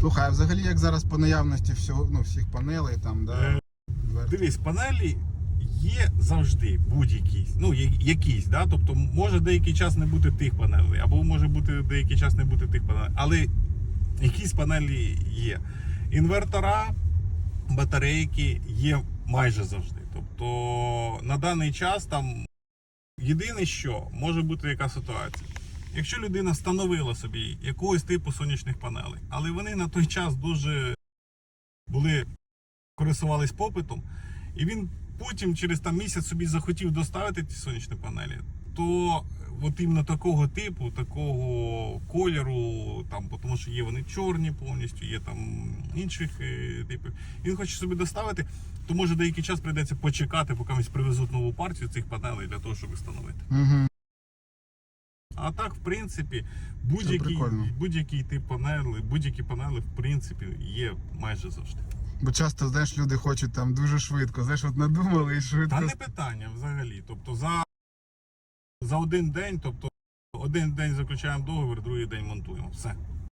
Слухай, а взагалі як зараз по наявності всього, ну, всіх панелей там, да? Е. Дивись, панелі є завжди будь-якісь. Ну, я- якісь, да? тобто може деякий час не бути тих панелей, або може бути деякий час не бути тих панелей. Але якісь панелі є. Інвертора, батарейки є майже завжди. Тобто на даний час там єдине, що може бути яка ситуація. Якщо людина встановила собі якогось типу сонячних панелей, але вони на той час дуже були користувались попитом, і він потім через там місяць собі захотів доставити ті сонячні панелі, то от іменно такого типу, такого кольору, там, тому що є вони чорні повністю, є там інших е, типів. Він хоче собі доставити, то може деякий час прийдеться почекати, поки ось привезуть нову партію цих панелей для того, щоб встановити. А так, в принципі, будь-які будь-який тип панели, будь-які панели, в принципі, є майже завжди. Бо часто, знаєш, люди хочуть там дуже швидко. Знаєш, от надумали і швидко. Та не питання взагалі. Тобто за, за один день, тобто один день заключаємо договір, другий день монтуємо. Все.